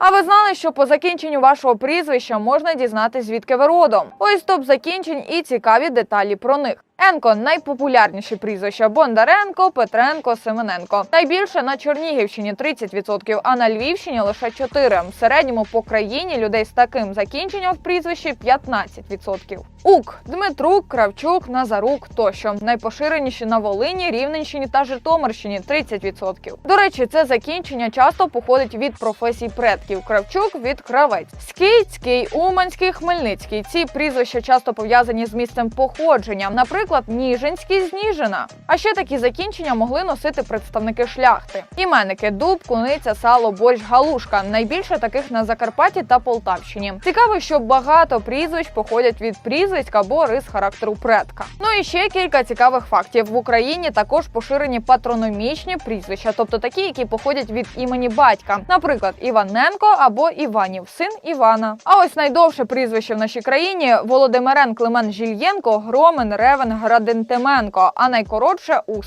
А ви знали, що по закінченню вашого прізвища можна дізнатися, звідки ви родом? Ось топ закінчень і цікаві деталі про них. Енко найпопулярніші прізвища Бондаренко, Петренко, Семененко. Найбільше на Чернігівщині 30%, а на Львівщині лише 4%. В середньому по країні людей з таким закінченням в прізвищі 15%. Ук, Дмитрук, Кравчук, Назарук тощо найпоширеніші на Волині, Рівненщині та Житомирщині 30%. До речі, це закінчення часто походить від професій предків. Кравчук від кравець. Скіцький, Уманський, Хмельницький. Ці прізвища часто пов'язані з місцем походження. Наприклад, Ніжинський з Ніжина. А ще такі закінчення могли носити представники шляхти. Іменники дуб, куниця, сало, борщ, галушка. Найбільше таких на Закарпатті та Полтавщині. Цікаво, що багато прізвищ походять від прізвиськ або рис характеру предка. Ну і ще кілька цікавих фактів. В Україні також поширені патрономічні прізвища, тобто такі, які походять від імені батька, наприклад, Іваненко або Іванів, син Івана. А ось найдовше прізвище в нашій країні Володимирен Климен Жільєнко, Громин, Ревен, Градентименко, а найкоротше Ус.